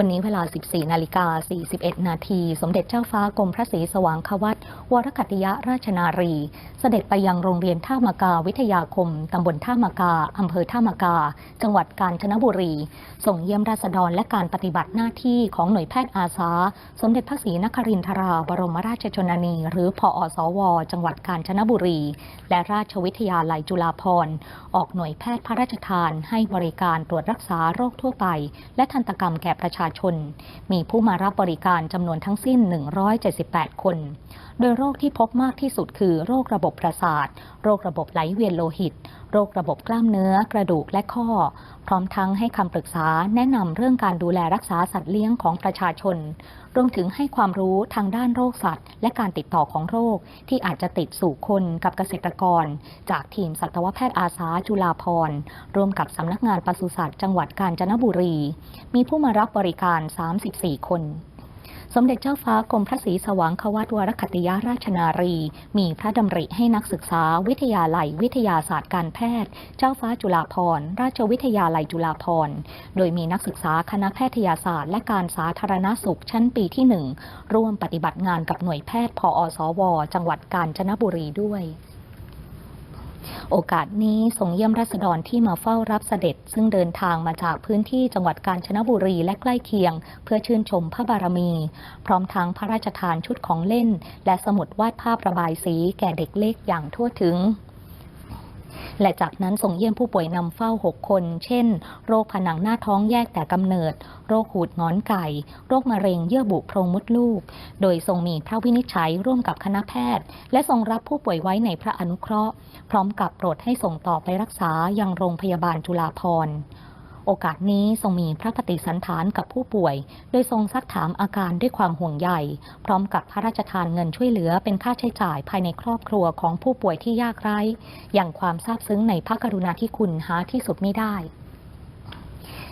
วันนี้เวลา 14 นาฬิกา 41 นาที สมเด็จเจ้าฟ้ากรมพระศรีสว่างควัตวรกัติยราชนารี เสด็จไปยังโรงเรียนท่ามากาวิทยาคม ตำบลท่ามากา อำเภอท่ามากา จังหวัดกาญจนบุรี ส่งเยี่ยมราษฎรและการปฏิบัติหน้าที่ของหน่วยแพทย์อาสา สมเด็จพระศรีนครินทรา บรมราชชนนี หรือพออสว จังหวัดกาญจนบุรี และราชวิทยาลัยจุฬาภรณ์ ออกหน่วยแพทย์พระราชทาน ให้บริการตรวจรักษาโรคทั่วไป และทันตกรรมแก่ประชาชน มีผู้มารับบริการจำนวนทั้งสิ้น 178 คน โดยโรคที่พบมากที่สุดคือโรคระบบประสาท โรคระบบไหลเวียนโลหิต โรคระบบกล้ามเนื้อ กระดูกและข้อ พร้อมทั้งให้คำปรึกษาแนะนำเรื่องการดูแลรักษาสัตว์เลี้ยงของประชาชน รวมถึงให้ความรู้ทางด้านโรคสัตว์ และการติดต่อของโรคที่อาจจะติดสู่คนกับเกษตรกร จากทีมสัตวแพทย์อาสาจุฬาภรร่วมกับสำนักงานปศุสัตว์จังหวัดกาญจนบุรี มีผู้มารับบริการ 34 คน สมเด็จเจ้าฟ้ากรมพระศรีสว่างควัตวรคตติยราชนารี มีพระดำริให้นักศึกษา วิทยาลัย วิทยาศาสตร์การแพทย์ เจ้าฟ้าจุฬาภรณ์ราชวิทยาลัยจุฬาภรณ์ โดยมีนักศึกษาคณะแพทยาศาสตร์ และการสาธารณสุขชั้นปีที่หนึ่งร่วมปฏิบัติงานกับหน่วยแพทย์พออสว จังหวัดกาญจนบุรีด้วย โอกาสนี้ทรงเยี่ยมราษฎรที่มาเฝ้ารับเสด็จ ซึ่งเดินทางมาจากพื้นที่จังหวัดกาญจนบุรีและใกล้เคียง เพื่อชื่นชมพระบารมี พร้อมทั้งพระราชทานชุดของเล่น และสมุดวาดภาพระบายสีแก่เด็กเล็กอย่างทั่วถึง และจากนั้นส่งเยี่ยมผู้ป่วยนำเฝ้า 6 คน เช่น โรคผนังหน้าท้องแยกแต่กำเนิด โรคหูดงอนไก่ โรคมะเร็งเยื่อบุโพรงมดลูก โดยทรงมีพระวินิจฉัยร่วมกับคณะแพทย์ และทรงรับผู้ป่วยไว้ในพระอนุเคราะห์ พร้อมกับโปรดให้ส่งต่อไปรักษายังโรงพยาบาลจุฬาภรณ์ โอกาสนี้ทรงมีพระปฏิสันฐานกับผู้ป่วย โดยทรงซักถามอาการด้วยความห่วงใย พร้อมกับพระราชทานเงินช่วยเหลือเป็นค่าใช้จ่ายภายในครอบครัวของผู้ป่วยที่ยากไร้ อย่างความซาบซึ้งในพระกรุณาธิคุณหาที่สุดไม่ได้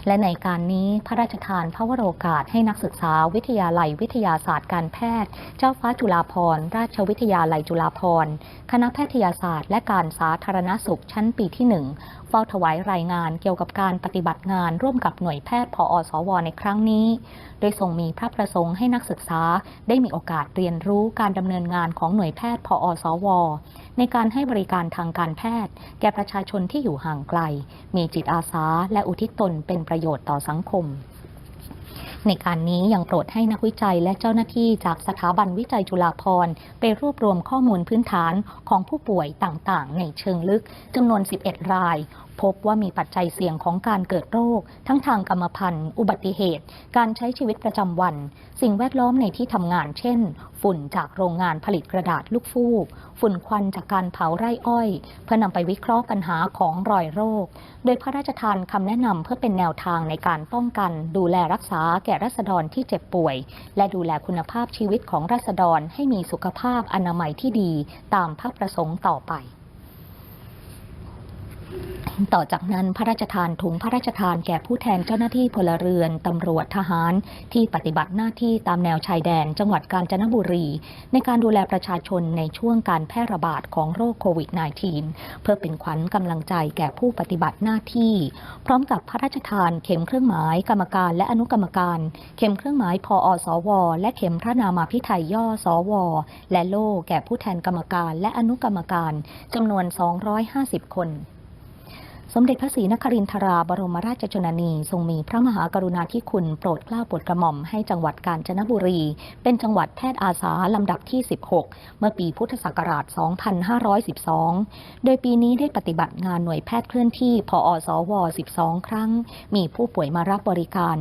และในการนี้พระราชทานพระวโรกาสให้นักศึกษาวิทยาลัยวิทยาศาสตร์การแพทย์ เจ้าฟ้าจุฬาภรณราชวิทยาลัยจุฬาภรณ์ คณะแพทยศาสตร์ และการสาธารณสุขชั้นปีที่หนึ่งเฝ้าถวายรายงานเกี่ยวกับการปฏิบัติงานร่วมกับหน่วยแพทย์พออสว ในครั้งนี้ โดยทรงมีพระประสงค์ให้นักศึกษาได้มีโอกาสเรียนรู้การดำเนินงานของหน่วยแพทย์พออสว ในการให้บริการทางการแพทย์ แก่ประชาชนที่อยู่ห่างไกล มีจิตอาสาและอุทิศตนเป็นประประโยชน์ต่อสังคม ในการนี้ยังโปรดให้นักวิจัยและเจ้าหน้าที่จากสถาบันวิจัยจุฬาภรณ์ไปรวบรวมข้อมูลพื้นฐานของผู้ป่วยต่างๆ ในเชิงลึกจำนวน 11 ราย พบว่ามีปัจจัยเสี่ยงของการเกิดโรค ทั้งทางกรรมพันธุ์ อุบัติเหตุ การใช้ชีวิตประจำวัน สิ่งแวดล้อมในที่ทำงาน เช่น ฝุ่นจากโรงงานผลิตกระดาษลูกฟูก ฝุ่นควันจากการเผาไร่อ้อย เพื่อนำไปวิเคราะห์ปัญหาของรอยโรค โดยพระราชทานคำแนะนำเพื่อเป็นแนวทางในการป้องกัน ดูแลรักษาแก่รัษฎรที่เจ็บป่วย และดูแลคุณภาพชีวิตของรัษฎรให้มีสุขภาพอนามัยที่ดี ตามพระประสงค์ต่อไป ต่อจากนั้นพระราชทานถุงพระราชทานแก่ผู้แทนเจ้าหน้าที่พลเรือน ตำรวจทหาร ที่ปฏิบัติหน้าที่ตามแนวชายแดน จังหวัดกาญจนบุรี ในการดูแลประชาชนในช่วงการแพร่ระบาดของโรคโควิด -19 เพื่อเป็นขวัญกำลังใจแก่ผู้ปฏิบัติหน้าที่ พร้อมกับพระราชทานเข็มเครื่องหมายกรรมการและอนุกรรมการ เข็มเครื่องหมายพออสว และเข็มพระนามาพิไทยย่อสว และโล่แก่ผู้แทนกรรมการและอนุกรรมการจำนวน 250 คน สมเด็จพระศรีนครินทราบรมราชชนนี ทรงมีพระมหากรุณาธิคุณโปรดเกล้าโปรดกระหม่อมให้จังหวัดกาญจนบุรี เป็นจังหวัดแพทย์อาสาลำดับที่ 16 เมื่อปีพุทธศักราช 2512 โดยปีนี้ได้ปฏิบัติงานหน่วยแพทย์เคลื่อนที่พอสว 12 ครั้ง มีผู้ป่วยมารับบริการ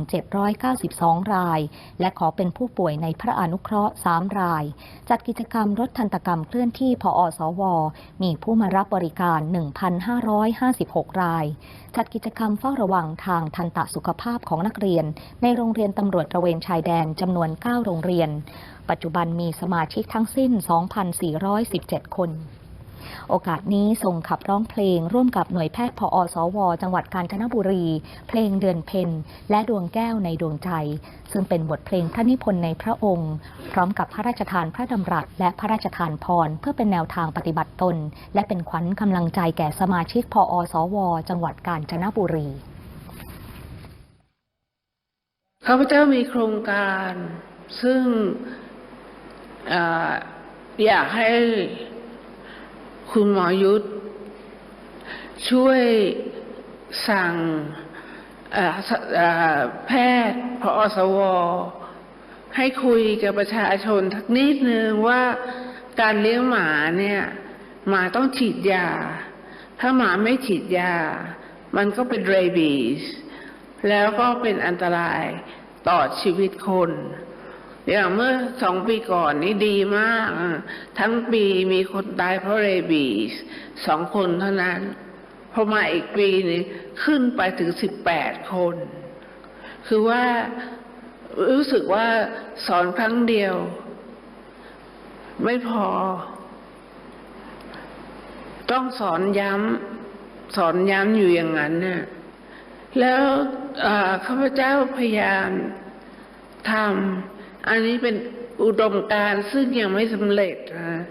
792 ราย และขอเป็นผู้ป่วยในพระอนุเคราะห์ 3 ราย จัดกิจกรรมรถทันตกรรมเคลื่อนที่พอสว มีผู้มารับบริการ 1,556ราย จัดกิจกรรมเฝ้าระวังทางทันตสุขภาพของนักเรียน ในโรงเรียนตำรวจตระเวนชายแดนจำนวน 9 โรงเรียน ปัจจุบันมีสมาชิกทั้งสิ้น 2,417 คนโอกาสนี้ทรงขับร้องเพลง ร่วมกับหน่วยแพทย์พออสว จังหวัดกาญจนบุรี เพลงเดือนเพ็ญและดวงแก้วในดวงใจ ซึ่งเป็นบทเพลงพระนิพนธ์ในพระองค์ ร้อมกับพระราชทานพระดำรัส และพระราชทานพร เพื่อเป็นแนวทางปฏิบัติตน และเป็นขวัญกำลังใจแก่สมาชิกพออสว จังหวัดกาญจนบุรีข้าพเจ้ามีโครงการซึ่งออยากให้คุณหมอยุทธช่วยสั่งแพทย์พอสว ให้คุยกับประชาชนทักนิดนึงว่าการเลี้ยงหมาเนี่ย หมาต้องฉีดยา ถ้าหมาไม่ฉีดยา มันก็เป็นเรบีสแล้วก็เป็นอันตรายต่อชีวิตคนอย่างเมื่อสองปีก่อนนี่ดีมาก ทั้งปีมีคนตายเพราะเรบีสสองคนเท่านั้นพอมาอีกปีนี้ขึ้นไปถึงสิบแปดคน คือว่า รู้สึกว่าสอนครั้งเดียว ไม่พอ ต้องสอนย้ำสอนย้ำอยู่อย่างนั้นน่ะแล้วข้าพเจ้าพยายามทำอันนี้เป็นอุดมการซึ่งยังไม่สำเร็จนะ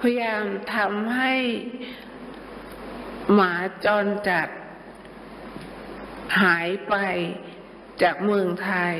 พยายามทำให้หมาจรจัดหายไป จากเมืองไทย